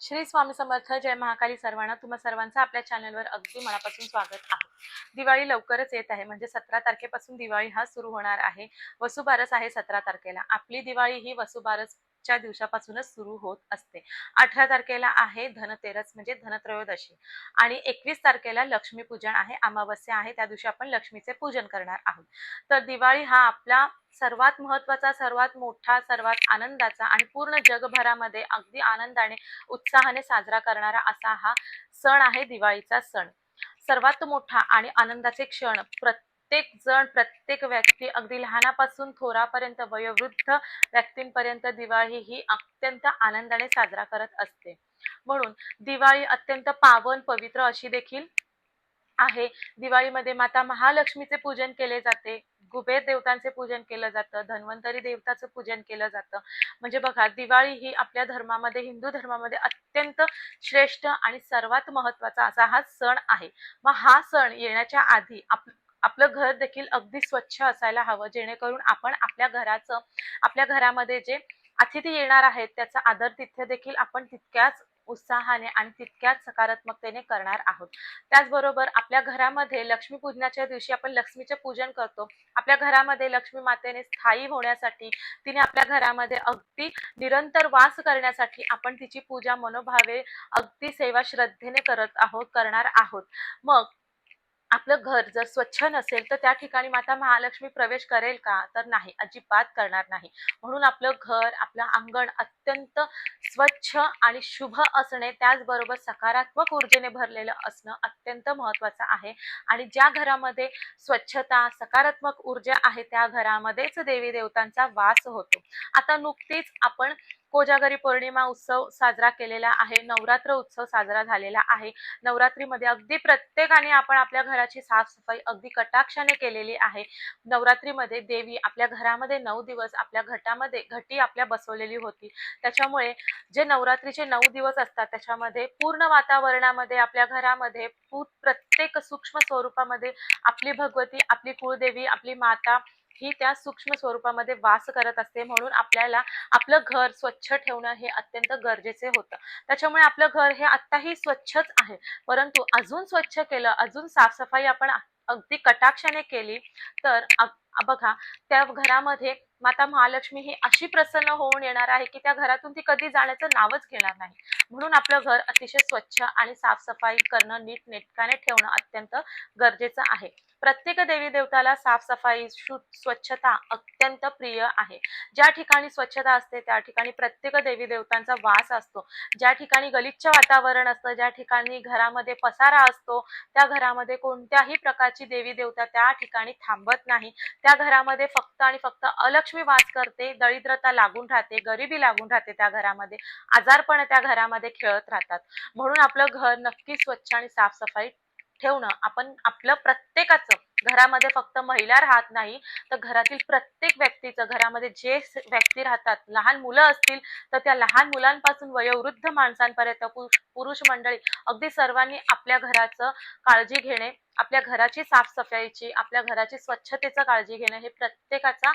श्री स्वामी समर्थ जय महाकाली सर्वांना तुम्हा सर्वांचं आपल्या चॅनलवर अगदी मनापासून स्वागत आहे. दिवाळी लवकरच येत आहे म्हणजे सतरा तारखेपासून दिवाळी हा सुरू होणार आहे. वसुबारस आहे सतरा तारखेला. आपली दिवाळी ही वसुबारस आजच्या दिवसापासूनच सुरू होत असते. अठरा तारखेला आहे धनतेरस म्हणजे धनत्रयोदशी. आणि एकवीस तारखेला लक्ष्मीपूजन आहे अमावस्या आहे त्या दिवशी आपण लक्ष्मीचे पूजन करणार आहोत. तर दिवाळी हा आपला सर्वात महत्त्वाचा सर्वात मोठा सर्वात आनंदाचा आणि पूर्ण जगभरामध्ये अगदी आनंदाने उत्साहाने साजरा करणारा असा हा सण आहे दिवाळीचा सण. सर्वात मोठा आणि आनंदाचे क्षण प्रत्येक प्रत्येक जण प्रत्येक व्यक्ती अगदी लहानापासून थोरापर्यंत वयोवृद्ध व्यक्तींपर्यंत दिवाळी ही अत्यंत आनंदाने साजरा करत असते. म्हणून दिवाळी अत्यंत पावन पवित्र अशी देखील आहे. दिवाळीमध्ये माता महालक्ष्मीचे पूजन केले जाते. कुबेर देवतांचे पूजन केलं जातं. धन्वंतरी देवताचं पूजन केलं जातं. म्हणजे बघा दिवाळी ही आपल्या धर्मामध्ये हिंदू धर्मामध्ये अत्यंत श्रेष्ठ आणि सर्वात महत्त्वाचा असा हा सण आहे. मग हा सण येण्याच्या आधी आप आपलं घर देखील अगदी स्वच्छ असायला हवं जेणेकरून आपण आपल्या घराचं आपल्या घरामध्ये जे अतिथी येणार आहेत त्याचा आदर तिथे देखील आपण तितक्याच उत्साहाने आणि तितक्याच सकारात्मकतेने करणार आहोत. त्याचबरोबर आपल्या घरामध्ये लक्ष्मी पूजनाच्या दिवशी आपण लक्ष्मीचे पूजन करतो. आपल्या घरामध्ये लक्ष्मी मातेने स्थायी होण्यासाठी तिने आपल्या घरामध्ये अगदी निरंतर वास करण्यासाठी आपण तिची पूजा मनोभावे अगदी सेवा श्रद्धेने करत आहोत करणार आहोत. मग आपलं घर जर स्वच्छ नसेल तर त्या ठिकाणी माता महालक्ष्मी प्रवेश करेल का? तर नाही अजिबात करणार नाही. म्हणून आपलं घर आपलं अंगण अत्यंत स्वच्छ आणि शुभ असणे त्याचबरोबर सकारात्मक ऊर्जेने भरलेलं असणं अत्यंत महत्वाचं आहे. आणि ज्या घरामध्ये स्वच्छता सकारात्मक ऊर्जा आहे त्या घरामध्येच देवी देवतांचा वास होतो. आता नुकतीच आपण कोजागरी पौर्णिमा उत्सव साजरा केलेला आहे. नवरात्र उत्सव साजरा झालेला आहे. नवरात्रीमध्ये अगदी प्रत्येकाने आपण आपल्या घराची साफसफाई अगदी कटाक्षाने केलेली आहे. नवरात्रीमध्ये देवी आपल्या घरामध्ये नऊ दिवस आपल्या घटामध्ये घटी आपल्या बसवलेली होती. त्याच्यामुळे जे नवरात्रीचे नऊ दिवस असतात त्याच्यामध्ये पूर्ण वातावरणामध्ये आपल्या घरामध्ये प्रत्येक सूक्ष्म स्वरूपामध्ये आपली भगवती आपली कुळदेवी आपली माता ही त्या सूक्ष्म स्वरूपामध्ये वास करत असते म्हणून आपल्याला आपलं घर स्वच्छ ठेवणं हे अत्यंत गरजेचे होतं. त्याच्यामुळे आपलं घर हे आत्ताही स्वच्छच आहे. परंतु अजून स्वच्छ केलं अजून साफसफाई आपण अगदी कटाक्षाने केली तर बघा त्या घरामध्ये माता महालक्ष्मी ही अशी प्रसन्न होऊन येणार आहे की त्या घरातून ती कधी जाण्याचं नावच घेणार नाही. म्हणून आपलं घर अतिशय स्वच्छ आणि साफसफाई करणं नीट नेटकाने ठेवणं अत्यंत गरजेचं आहे. प्रत्येक देवी देवताला साफसफाई शु स्वच्छता अत्यंत प्रिय आहे. ज्या ठिकाणी स्वच्छता असते त्या ठिकाणी प्रत्येक देवी देवतांचा वास असतो. ज्या ठिकाणी गलिच्छ वातावरण असतं ज्या ठिकाणी घरामध्ये पसारा असतो त्या घरामध्ये कोणत्याही प्रकारची देवी देवता त्या ठिकाणी थांबत नाही. त्या घरामध्ये फक्त आणि फक्त अलक्ष्मी वास करते दरिद्रता लागून राहते गरिबी लागून राहते त्या घरामध्ये आजारपण त्या घरामध्ये खेळत राहतात. म्हणून आपलं घर नक्की स्वच्छ आणि साफसफाई ठेवणं आपण आपलं प्रत्येकाचं घरामध्ये फक्त महिला राहत नाही तर घरातील प्रत्येक व्यक्तीचं घरामध्ये जे व्यक्ती राहतात लहान मुलं असतील तर त्या लहान मुलांपासून वयोवृद्ध माणसांपर्यंत पु- पुरुष मंडळी अगदी सर्वांनी आपल्या घराचं काळजी घेणे आपल्या घराची साफसफाईची आपल्या घराची स्वच्छतेचं काळजी घेणं हे प्रत्येकाचा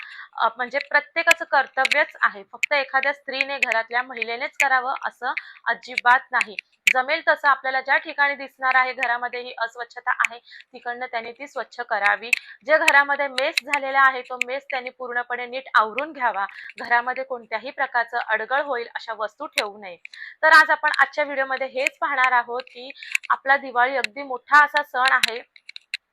म्हणजे प्रत्येकाचं कर्तव्यच आहे. फक्त एखाद्या स्त्रीने घरातल्या महिलेनेच करावं असं अजिबात नाही. जमेल तसं आपल्याला ज्या ठिकाणी दिसणार आहे घरामध्ये ही अस्वच्छता आहे तिकडनं त्यांनी ती स्वच्छ करावी. जे घरामध्ये मेस झालेला आहे तो मेस त्यांनी पूर्णपणे नीट आवरून घ्यावा. घरामध्ये कोणत्याही प्रकारचं अडगळ होईल अशा वस्तू ठेवू नये. तर आज आपण आजच्या व्हिडिओमध्ये हेच पाहणार आहोत की आपला दिवाळी अगदी मोठा असा सण आहे.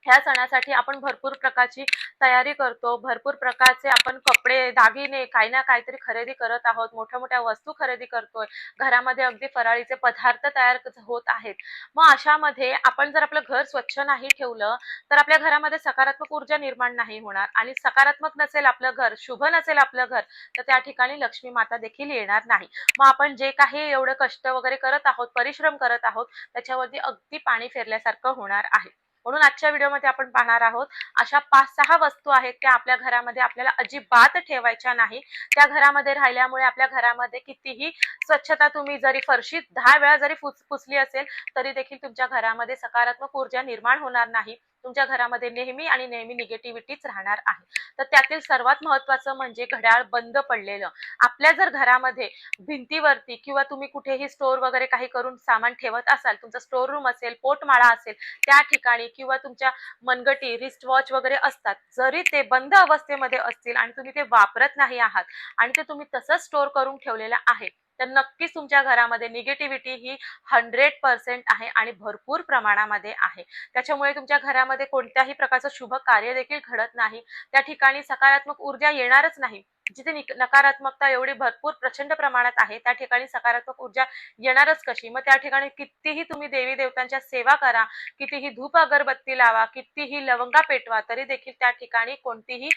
ह्या सणासाठी आपण भरपूर प्रकारची तयारी करतो. भरपूर प्रकारचे आपण कपडे दागिने काही ना काहीतरी खरेदी करत आहोत. मोठ्या मोठ्या वस्तू खरेदी करतोय. घरामध्ये अगदी फराळीचे पदार्थ तयार होत आहेत. मग अशामध्ये आपण जर आपलं घर स्वच्छ नाही ठेवलं तर आपल्या घरामध्ये सकारात्मक ऊर्जा निर्माण नाही होणार आणि सकारात्मक नसेल आपलं घर शुभ नसेल आपलं घर तर त्या ठिकाणी लक्ष्मी माता देखील येणार नाही. मग आपण जे काही एवढं कष्ट वगैरे करत आहोत परिश्रम करत आहोत त्याच्यावरती अगदी पाणी फेरल्यासारखं होणार आहे. म्हणून आजच्या व्हिडिओमध्ये आपण पाहणार आहोत अशा पाच सहा वस्तू आहेत त्या आपल्या घरामध्ये आपल्याला अजिबात ठेवायच्या नाही. त्या घरामध्ये राहिल्यामुळे आपल्या घरामध्ये कितीही स्वच्छता तुम्ही जरी फरशी दहा वेळा जरी पुस पुसली असेल तरी देखील तुमच्या घरामध्ये सकारात्मक ऊर्जा निर्माण होणार नाही. तुमच्या घरामध्ये नेहमी आणि नेहमी निगेटिव्हिटीच राहणार आहे. तर त्यातील सर्वात महत्वाचं म्हणजे घड्याळ बंद पडलेलं. आपल्या जर घरामध्ये भिंतीवरती किंवा तुम्ही कुठेही स्टोअर वगैरे काही करून सामान ठेवत असाल तुमचा स्टोअर रूम असेल पोटमाळा असेल त्या ठिकाणी किंवा तुमच्या मनगटी रिस्ट वॉच वगैरे असतात जरी ते बंद अवस्थेमध्ये असतील आणि तुम्ही ते वापरत नाही आहात आणि ते तुम्ही तसंच स्टोअर करून ठेवलेलं आहे तर नक्कीच तुमच्या घरामध्ये निगेटिव्हिटी ही हंड्रेड पर्सेंट आहे आणि भरपूर प्रमाणामध्ये आहे. त्याच्यामुळे तुमच्या घरामध्ये कोणत्याही प्रकारचं शुभ कार्य देखील घडत नाही. त्या ठिकाणी सकारात्मक ऊर्जा येणारच नाही. जिथे निक- नकारात्मकता एवढी भरपूर प्रचंड प्रमाणात आहे त्या ठिकाणी सकारात्मक ऊर्जा येणारच कशी? मग त्या ठिकाणी कितीही तुम्ही देवी देवतांच्या सेवा करा कितीही धूप अगरबत्ती लावा कितीही लवंगा पेटवा तरी देखील त्या ठिकाणी कोणतीही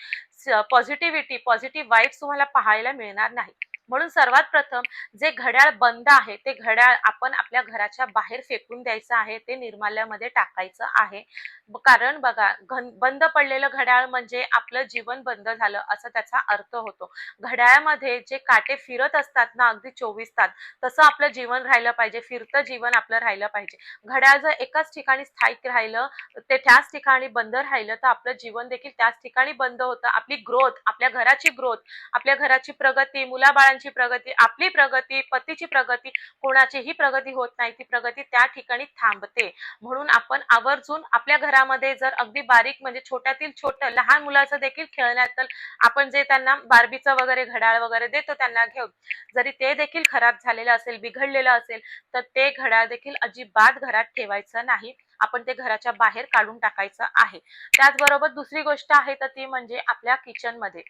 पॉझिटिव्हिटी पॉझिटिव्ह वाईब्स तुम्हाला पाहायला मिळणार नाही. म्हणून सर्वात प्रथम जे घड्याळ बंद आहे ते घड्याळ आपण आपल्या घराच्या बाहेर फेकून द्यायचं आहे ते निर्माल्यामध्ये टाकायचं आहे. कारण बघा घन- बंद पडलेलं घड्याळ म्हणजे आपलं जीवन बंद झालं असं त्याचा अर्थ होतो. घड्याळामध्ये जे काटे फिरत असतात ना अगदी चोवीस तास तसं आपलं जीवन राहिलं पाहिजे फिरतं जीवन आपलं राहिलं पाहिजे. घड्याळ जर एकाच ठिकाणी स्थायिक राहिलं ते त्याच ठिकाणी बंद राहिलं तर आपलं जीवन देखील त्याच ठिकाणी बंद होतं. आपली ग्रोथ आपल्या घराची ग्रोथ आपल्या घराची प्रगती मुलांची प्रगती आपली प्रगती पतीची प्रगती कोणाचीही प्रगती होत नाही. ती प्रगती त्या ठिकाणी थांबते. म्हणून आपण आवर्जून आपल्या घरामध्ये जर अगदी बारीक म्हणजे छोट्यातील छोटं लहान मुलाचं देखील खेळण्यात आपण जे त्यांना बार्बीचं वगैरे घड्याळ वगैरे देतो त्यांना घेऊन जरी ते देखील खराब झालेलं असेल बिघडलेलं असेल तर ते घड्याळ देखील अजिबात घरात ठेवायचं नाही. आपण ते घराच्या बाहेर काढून टाकायचं आहे. त्याचबरोबर दुसरी गोष्ट आहे तर ती म्हणजे आपल्या किचनमध्ये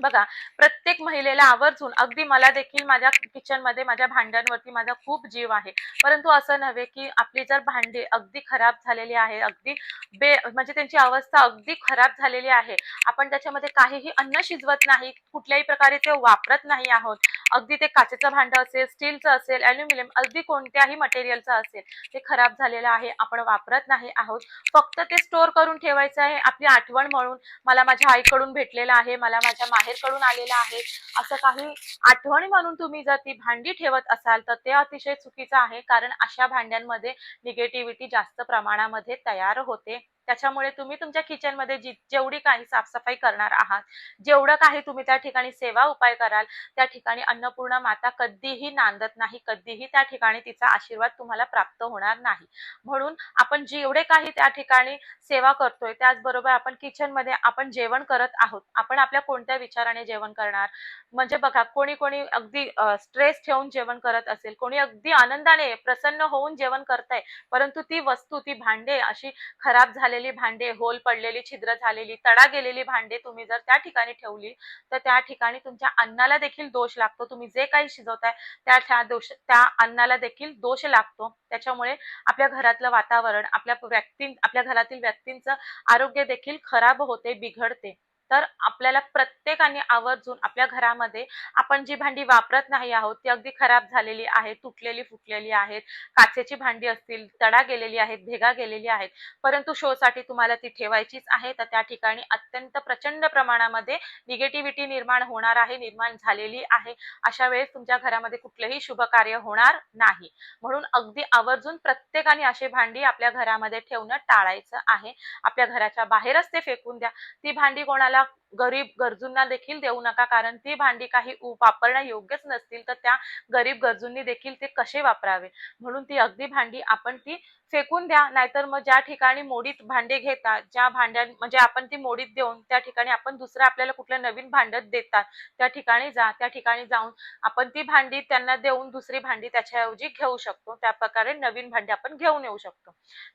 बघा प्रत्येक महिलेला आवर्जून अगदी मला देखील माझ्या किचनमध्ये माझ्या भांड्यांवरती माझा खूप जीव आहे. परंतु असं नव्हे की आपली जर भांडी अगदी खराब झालेली आहे अगदी बे म्हणजे त्यांची अवस्था अगदी खराब झालेली आहे आपण त्याच्यामध्ये काहीही अन्न शिजवत नाही कुठल्याही प्रकारे ते वापरत नाही आहोत अगदी ते काचेचं भांडं असेल स्टीलचं असेल अल्युमिनियम अगदी कोणत्याही मटेरियलचं असेल ते खराब झालेलं आहे आपण वापरत नाही आहोत. फक्त ते स्टोअर करून ठेवायचं आहे आपली आठवण म्हणून मला माझ्या आईकडून भेटलेलं आहे मला माझ्या बाहेरकडून आलेलं आहे. असं काही आठवणी म्हणून तुम्ही जर ती भांडी ठेवत असाल तर ते अतिशय चुकीचं आहे. कारण अशा भांड्यांमध्ये निगेटिव्हिटी जास्त प्रमाणामध्ये तयार होते. त्याच्यामुळे तुम्ही तुमच्या किचनमध्ये जी जेवढी काही साफसफाई करणार आहात जेवढं काही तुम्ही त्या ठिकाणी सेवा उपाय कराल त्या ठिकाणी अन्नपूर्णा माता कधीही नांदत नाही कधीही त्या ठिकाणी तिचा आशीर्वाद तुम्हाला प्राप्त होणार नाही. म्हणून आपण जेवढे काही त्या ठिकाणी सेवा करतोय त्याचबरोबर आपण किचनमध्ये आपण जेवण करत आहोत आपण आपल्या कोणत्या विचाराने जेवण करणार? म्हणजे बघा कोणी कोणी अगदी स्ट्रेस ठेवून जेवण करत असेल कोणी अगदी आनंदाने प्रसन्न होऊन जेवण करताय परंतु ती वस्तू ती भांडे अशी खराब झाली झालेली भांडे होल पडलेली छिद्र झालेली तडा गेलेली भांडे तुम्ही जर त्या ठिकाणी ठेवली तर त्या ठिकाणी तुमच्या अन्नाला देखील दोष लागतो. तुम्ही जे काही शिजवताय त्या त्या दोष त्या अन्नाला देखील दोष लागतो. त्याच्यामुळे आपल्या घरातलं वातावरण आपल्या व्यक्ती आपल्या घरातील व्यक्तींचं आरोग्य देखील खराब होते बिघडते. तर आपल्याला प्रत्येकाने आवर्जून आपल्या घरामध्ये आपण जी भांडी वापरत नाही आहोत ती अगदी खराब झालेली आहेत तुटलेली फुटलेली आहेत काचेची भांडी असतील तडा गेलेली आहेत भेगा गेलेली आहेत परंतु शोसाठी तुम्हाला ती ठेवायचीच आहे. तर त्या ठिकाणी अत्यंत प्रचंड प्रमाणामध्ये निगेटिव्हिटी निर्माण होणार आहे निर्माण झालेली आहे. अशा वेळेस तुमच्या घरामध्ये कुठलंही शुभ कार्य होणार नाही. म्हणून अगदी आवर्जून प्रत्येकाने अशी भांडी आपल्या घरामध्ये ठेवणं टाळायचं आहे. आपल्या घराच्या बाहेरच ते फेकून द्या. ती भांडी कोणाला गरीब गरजूंना देखील देऊ नका कारण ती भांडी काही वापरण्या योग्यच नसतील तर त्या गरीब गरजूंनी देखील ते कसे वापरावे? म्हणून ती अगदी भांडी आपण ती फेकून द्या नाहीतर मग ज्या ठिकाणी मोडीत भांडे घेतात ज्या भांड्या म्हणजे आपण ती मोडीत देऊन त्या ठिकाणी आपण दुसरं आपल्याला कुठलं नवीन भांडत देतात त्या ठिकाणी जा त्या ठिकाणी जाऊन आपण ती भांडी त्यांना देऊन दुसरी भांडी त्याच्याऐवजी घेऊ शकतो त्या प्रकारे नवीन भांडी आपण घेऊन येऊ शकतो.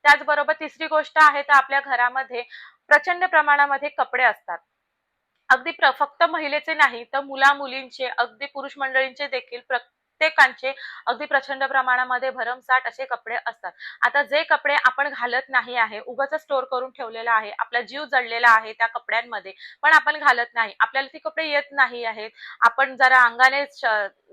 त्याचबरोबर तिसरी गोष्ट आहे तर आपल्या घरामध्ये प्रचंड प्रमाणामध्ये कपडे असतात. अगदी फक्त महिलेचे नाही तर मुला मुलींचे अगदी पुरुष मंडळींचे देखील प्रत्येकांचे अगदी प्रचंड प्रमाणामध्ये भरमसाठ असे कपडे असतात. आता जे कपडे आपण घालत नाही आहे उगाच स्टोअर करून ठेवलेला आहे आपला जीव जडलेला आहे त्या कपड्यांमध्ये पण आपण घालत नाही. आपल्याला ती कपडे येत नाही आहेत. आपण जरा अंगाने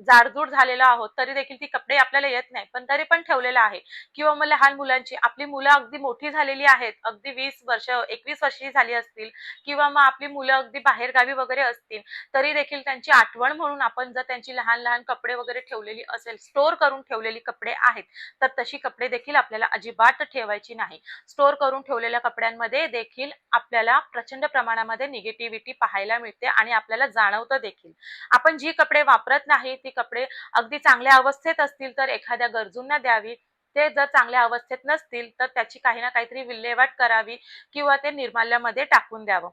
जाडजूड झालेलो आहोत तरी देखील ती कपडे आपल्याला येत नाही. पण तरी पण ठेवलेलं आहे. किंवा मग लहान मुलांची आपली मुलं अगदी मोठी झालेली आहेत अगदी वीस वर्ष एकवीस वर्षी झाली असतील किंवा मग आपली मुलं अगदी बाहेरगावी वगैरे असतील तरी देखील त्यांची आठवण म्हणून आपण जर त्यांची लहान लहान कपडे वगैरे ठेवलेली असेल स्टोअर करून ठेवलेली कपडे आहेत तर तशी कपडे देखील आपल्याला अजिबात ठेवायची नाही. स्टोअर करून ठेवलेल्या कपड्यांमध्ये देखील आपल्याला प्रचंड प्रमाणामध्ये निगेटिव्हिटी पाहायला मिळते आणि आपल्याला जाणवतं देखील. आपण जी कपडे वापरत नाही ती कपडे अगदी चांगल्या अवस्थेत असतील तर एखाद्या गरजूंना द्यावी. ते जर चांगल्या अवस्थेत नसतील तर त्याची काही ना काहीतरी विल्हेवाट करावी किंवा ते निर्माल्यामध्ये टाकून द्यावं.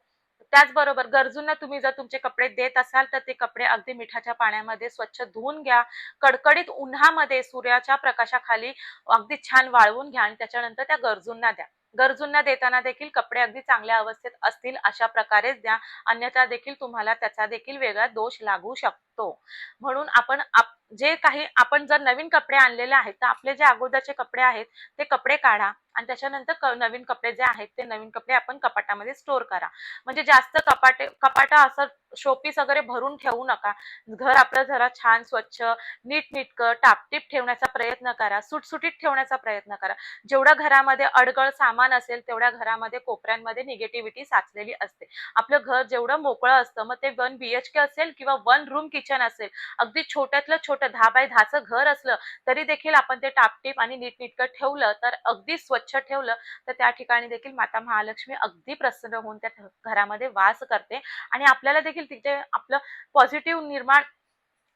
त्याचबरोबर गरजूंना तुम्ही जर तुमचे कपडे देत असाल तर ते कपडे अगदी मिठाच्या पाण्यामध्ये स्वच्छ धुवून घ्या. कडकडीत उन्हामध्ये सूर्याच्या प्रकाशाखाली अगदी छान वाळवून घ्या आणि त्याच्यानंतर त्या गरजूंना द्या. गरजूंना देताना देखील कपडे अगदी चांगल्या अवस्थेत असतील अशा प्रकारेच द्या. अन्यथा देखील तुम्हाला त्याचा देखील वेगळा दोष लागू शकतो. म्हणून आपण आप- जे काही आपण जर नवीन कपडे आणलेले आहेत तर आपले जे अगोदरचे कपडे आहेत ते कपडे काढा आणि त्याच्यानंतर नवीन कपडे जे आहेत ते नवीन कपडे आपण कपाटामध्ये स्टोअर करा. म्हणजे जास्त कपाटे कपाटा असं शोपीस वगैरे भरून ठेवू नका. घर आपलं जरा छान स्वच्छ नीटनीटकं टापटीप ठेवण्याचा प्रयत्न करा सुटसुटीत ठेवण्याचा प्रयत्न करा. जेवढ्या घरामध्ये अडगळ सामान असेल तेवढ्या घरामध्ये कोपऱ्यांमध्ये निगेटिव्हिटी साचलेली असते. आपलं घर जेवढं मोकळं असतं मग ते वन बीएचके असेल किंवा वन रूम किचन असेल अगदी छोट्यातलं छोटं दहा बाय दहाचं घर असलं तरी देखील आपण ते टापटीप आणि नीटनीटकं ठेवलं तर अगदी स्वच्छ ठेवलं तर त्या ठिकाणी देखील माता महालक्ष्मी अगदी प्रसन्न होऊन त्या घरामध्ये वास करते. आणि आपल्याला देखील तिथे आपलं पॉझिटिव्ह निर्माण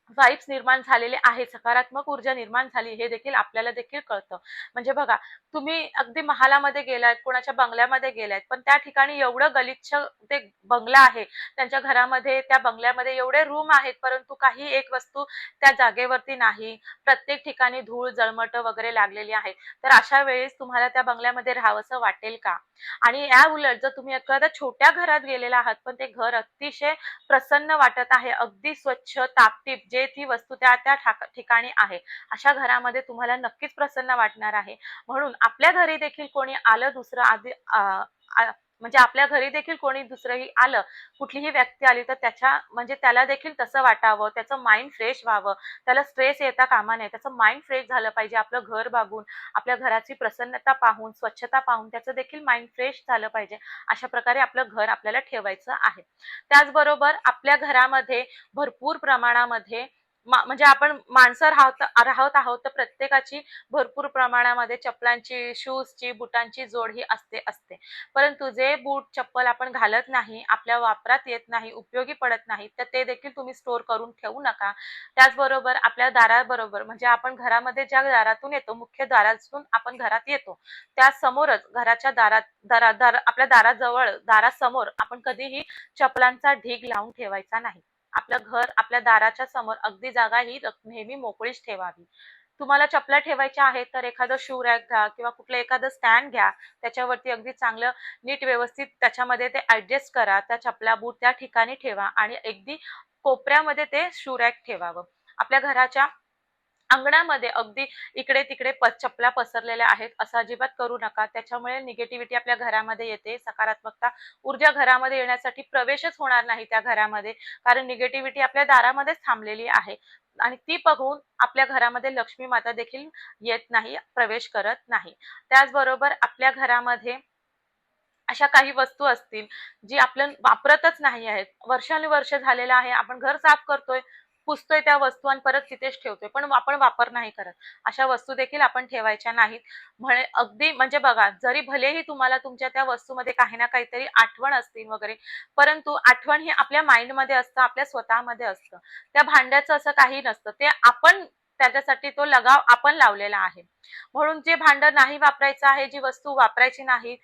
व्हाईब्स निर्माण झालेले आहे सकारात्मक ऊर्जा निर्माण झाली हे देखील आपल्याला देखील कळतं. म्हणजे बघा तुम्ही अगदी महालामध्ये गेलायत कोणाच्या बंगल्यामध्ये गेलायत पण त्या ठिकाणी एवढं गलिच्छ ते बंगला आहे त्यांच्या घरामध्ये त्या बंगल्यामध्ये एवढे रूम आहेत परंतु काही एक वस्तू त्या जागेवरती नाही. प्रत्येक ठिकाणी धूळ जळमट वगैरे लागलेली आहे. तर अशा वेळेस तुम्हाला त्या बंगल्यामध्ये राहावंसं वाटेल का? आणि या उलट जर तुम्ही एखाद्या छोट्या घरात गेलेला आहात पण ते घर अतिशय प्रसन्न वाटत आहे अगदी स्वच्छ तापटीप जे ती वस्तू त्या त्या ठाक- ठिकाणी आहे. अशा घरामध्ये तुम्हाला नक्कीच प्रसन्न वाटणार आहे. म्हणून आपल्या घरी देखील कोणी आलं दुसरं आधी म्हणजे आपल्या घरी देखील कोणी दुसरंही आलं कुठलीही व्यक्ती आली तर त्याच्या म्हणजे त्याला देखील तसं वाटावं त्याचं माइंड फ्रेश व्हावं. त्याला स्ट्रेस येता कामा नये. त्याचं माइंड फ्रेश झालं पाहिजे आपलं घर बागून आपल्या घराची प्रसन्नता पाहून स्वच्छता पाहून त्याचं देखील माइंड फ्रेश झालं पाहिजे. अशा प्रकारे आपलं घर आपल्याला ठेवायचं आहे. त्याचबरोबर आपल्या घरामध्ये भरपूर प्रमाणामध्ये म्हणजे आपण माणसं राहत राहत आहोत तर प्रत्येकाची भरपूर प्रमाणामध्ये चपलांची शूजची बुटांची जोड ही असते असते. परंतु जे बूट चप्पल आपण घालत नाही आपल्या वापरात येत नाही उपयोगी पडत नाही तर ते देखील तुम्ही स्टोअर करून ठेवू नका. त्याचबरोबर आपल्या दाराबरोबर म्हणजे आपण घरामध्ये ज्या दारातून येतो मुख्य दारातून आपण घरात येतो त्या समोरच घराच्या दारात दारा दार आपल्या दाराजवळ दारासमोर आपण कधीही चपलांचा ढीग लावून ठेवायचा नाही. आपलं घर आपल्या दाराच्या समोर अगदी जागा ही नेहमी मोकळीच ठेवावी. तुम्हाला चपला ठेवायच्या आहेत तर एखादं शू रॅक घ्या किंवा कुठलं एखादं स्टँड घ्या. त्याच्यावरती अगदी चांगलं नीट व्यवस्थित त्याच्यामध्ये ते ऍडजस्ट करा. त्या चपला बूट त्या ठिकाणी ठेवा आणि अगदी कोपऱ्यामध्ये ते शू रॅक ठेवावं. आपल्या घराच्या अंगणामध्ये अगदी इकडे तिकडे प चपला पसरलेल्या आहेत. असं अजिबात करू नका. त्याच्यामुळे निगेटिव्हिटी आपल्या घरामध्ये येते. सकारात्मकता ऊर्जा घरामध्ये येण्यासाठी प्रवेशच होणार नाही त्या घरामध्ये. कारण निगेटिव्हिटी आपल्या दारामध्येच थांबलेली आहे. आणि ती बघून आपल्या घरामध्ये लक्ष्मी माता देखील येत नाही प्रवेश करत नाही. त्याचबरोबर आपल्या घरामध्ये अशा काही वस्तू असतील जी आपण वापरतच नाही आहेत. वर्षानुवर्ष झालेलं आहे. आपण घर साफ करतोय. पुसतोय त्या वस्तू आणि परत तिथेच ठेवतोय. पण आपण वापर नाही करत. अशा वस्तू देखील आपण ठेवायच्या नाहीत. म्हणे अगदी म्हणजे बघा जरी भलेही तुम्हाला तुमच्या त्या वस्तूमध्ये काही ना काहीतरी आठवण असतील वगैरे परंतु आठवण ही आपल्या माइंडमध्ये असतं आपल्या स्वतःमध्ये असतं. त्या भांड्याचं असं काही नसतं. ते आपण त्याच्यासाठी तो लगाव आपण लावलेला आहे. म्हणून जे भांडं नाही वापरायचं आहे जी वस्तू वापरायची नाही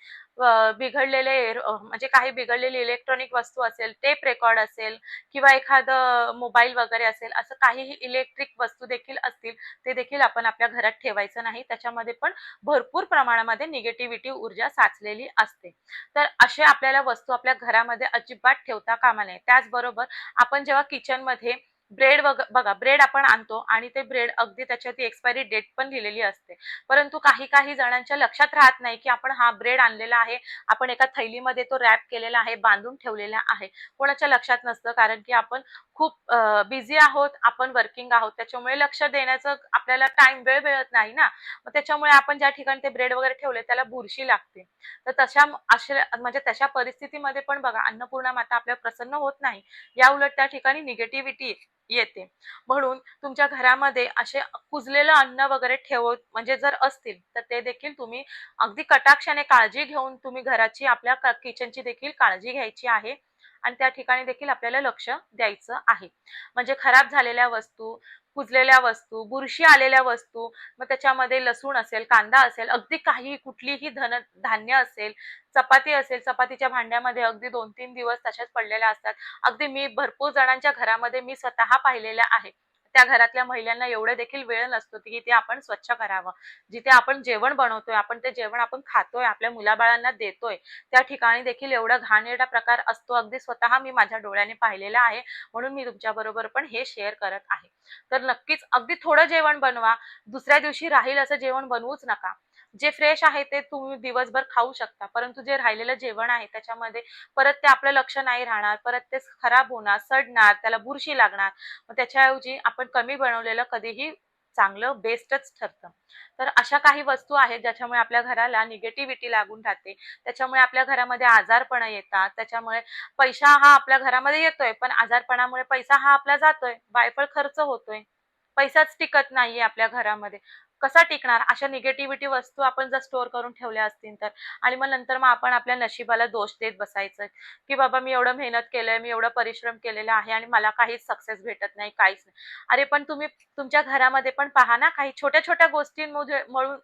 बिघडलेले म्हणजे काही बिघडलेली इलेक्ट्रॉनिक वस्तू असेल टेप रेकॉर्ड असेल किंवा एखादं मोबाईल वगैरे असेल असं काहीही इलेक्ट्रिक वस्तू देखील असतील ते देखील आपण आपल्या घरात ठेवायचं नाही. त्याच्यामध्ये पण भरपूर प्रमाणामध्ये निगेटिव्हिटी ऊर्जा साचलेली असते. तर असे आपल्याला वस्तू आपल्या घरामध्ये अजिबात ठेवता कामा नये. त्याचबरोबर आपण जेव्हा किचनमध्ये ब्रेड बघा ब्रेड आपण आणतो आणि ते ब्रेड अगदी त्याच्यावरती एक्सपायरी डेट पण लिहिलेली असते. परंतु काही काही जणांच्या लक्षात राहत नाही की आपण हा ब्रेड आणलेला आहे आपण एका थैलीमध्ये तो रॅप केलेला आहे बांधून ठेवलेला आहे. कोणाच्या लक्षात नसतं कारण की आपण खूप बिझी आहोत आपण वर्किंग आहोत त्याच्यामुळे लक्ष देण्याचं आपल्याला टाइम वेळ मिळत नाही ना. मग त्याच्यामुळे आपण ज्या ठिकाणी ते ब्रेड वगैरे ठेवले त्याला बुरशी लागते. तर तशा अशा म्हणजे तशा परिस्थितीमध्ये पण बघा अन्नपूर्णा माता आपल्या प्रसन्न होत नाही. या उलट त्या ठिकाणी निगेटिव्हिटी येते. म्हणून तुमच्या घरामध्ये असे कुजलेलं अन्न वगैरे ठेव म्हणजे जर असतील तर ते देखील तुम्ही अगदी कटाक्षाने काळजी घेऊन तुम्ही घराची आपल्या किचनची देखील काळजी घ्यायची आहे. आणि त्या ठिकाणी देखील आपल्याला लक्ष द्यायचं आहे. म्हणजे खराब झालेल्या वस्तू कुजलेल्या वस्तू बुरशी आलेल्या वस्तू मग त्याच्यामध्ये लसूण असेल कांदा असेल अगदी काही कुठलीही धन धान्य असेल चपाती असेल चपातीच्या भांड्यामध्ये अगदी दोन तीन दिवस तशाच पडलेल्या असतात. अगदी मी भरपूर जणांच्या घरामध्ये मी स्वतः पाहिलेल्या आहे. त्या घरातल्या महिलांना एवढे देखील वेळ नसतो की ते आपण स्वच्छ करावं. जिथे आपण जेवण बनवतोय आपण ते जेवण आपण खातोय आपल्या मुलाबाळांना देतोय त्या ठिकाणी देखील एवढा घाणेरडा प्रकार असतो. अगदी स्वतः मी माझ्या डोळ्याने पाहिलेला आहे म्हणून मी तुमच्या बरोबर पण हे शेअर करत आहे. तर नक्कीच अगदी थोडं जेवण बनवा दुसऱ्या दिवशी राहील असं जेवण बनवूच नका. जे फ्रेश आहे ते तुम्ही दिवसभर खाऊ शकता. परंतु जे राहिलेलं जेवण आहे त्याच्यामध्ये परत ते आपलं लक्ष नाही राहणार परत ते खराब होणार सडणार त्याला बुरशी लागणार. मग त्याच्याऐवजी आपण कमी बनवलेलं कधीही चांगलं बेस्टच ठरतं. तर अशा काही वस्तू आहेत ज्याच्यामुळे आपल्या घराला निगेटिव्हिटी लागून राहते. त्याच्यामुळे आपल्या घरामध्ये आजारपणा येतात. त्याच्यामुळे पैसा हा आपल्या घरामध्ये येतोय पण आजारपणामुळे पैसा हा आपला जातोय. बायफळ खर्च होतोय. पैसाच टिकत नाहीये आपल्या घरामध्ये. कसा टिकणार? अशा निगेटिव्हिटी वस्तू आपण जर स्टोअर करून ठेवल्या असतील तर. आणि मग नंतर मग आपण आपल्या नशिबाला दोष देत बसायचं. की बाबा मी एवढं मेहनत केलंय मी एवढं परिश्रम केलेला आहे आणि मला काहीच सक्सेस भेटत नाही काहीच नाही. अरे पण तुम्ही तुमच्या घरामध्ये पण पहा ना काही छोट्या छोट्या गोष्टींमुळे म्हणून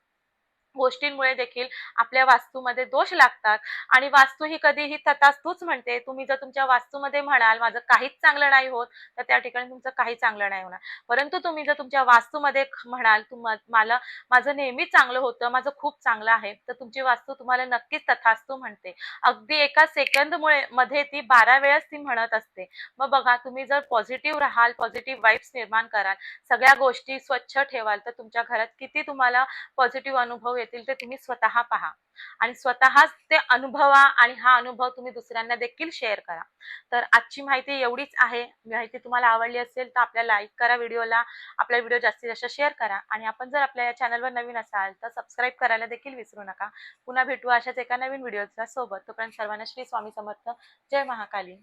गोष्टींमुळे देखील आपल्या वास्तूमध्ये दोष लागतात. आणि वास्तू ही कधीही तथास्तूच म्हणते. तुम्ही जर तुमच्या वास्तूमध्ये म्हणाल माझं काहीच चांगलं नाही होत तर त्या ठिकाणी तुमचं काही चांगलं नाही होणार. परंतु तुम्ही जर तुमच्या वास्तूमध्ये म्हणाल तुम मला माझं नेहमी चांगलं होतं माझं खूप चांगलं आहे तर तुमची वास्तू तुम्हाला नक्कीच तथास्तू म्हणते. अगदी एका सेकंदमुळे मध्ये ती बारा वेळेस ती म्हणत असते. मग बघा तुम्ही जर पॉझिटिव्ह राहाल पॉझिटिव्ह वाईब्स निर्माण कराल सगळ्या गोष्टी स्वच्छ ठेवाल तर तुमच्या घरात किती तुम्हाला पॉझिटिव्ह अनुभव येतो येतील ते तुम्ही स्वतः पहा. आणि स्वतःच ते अनुभवा आणि हा अनुभव तुम्ही दुसऱ्यांना देखील शेअर करा. तर आजची माहिती एवढीच आहे. माहिती तुम्हाला आवडली असेल तर आपल्या लाईक करा व्हिडिओला. आपला व्हिडिओ जास्तीत जास्त शेअर करा. आणि आपण जर आपल्या या चॅनलवर नवीन असाल तर सबस्क्राईब करायला देखील विसरू नका. पुन्हा भेटू अशाच एका नवीन व्हिडिओच्या सोबत. तोपर्यंत सर्वांना श्री स्वामी समर्थ. जय महाकाली.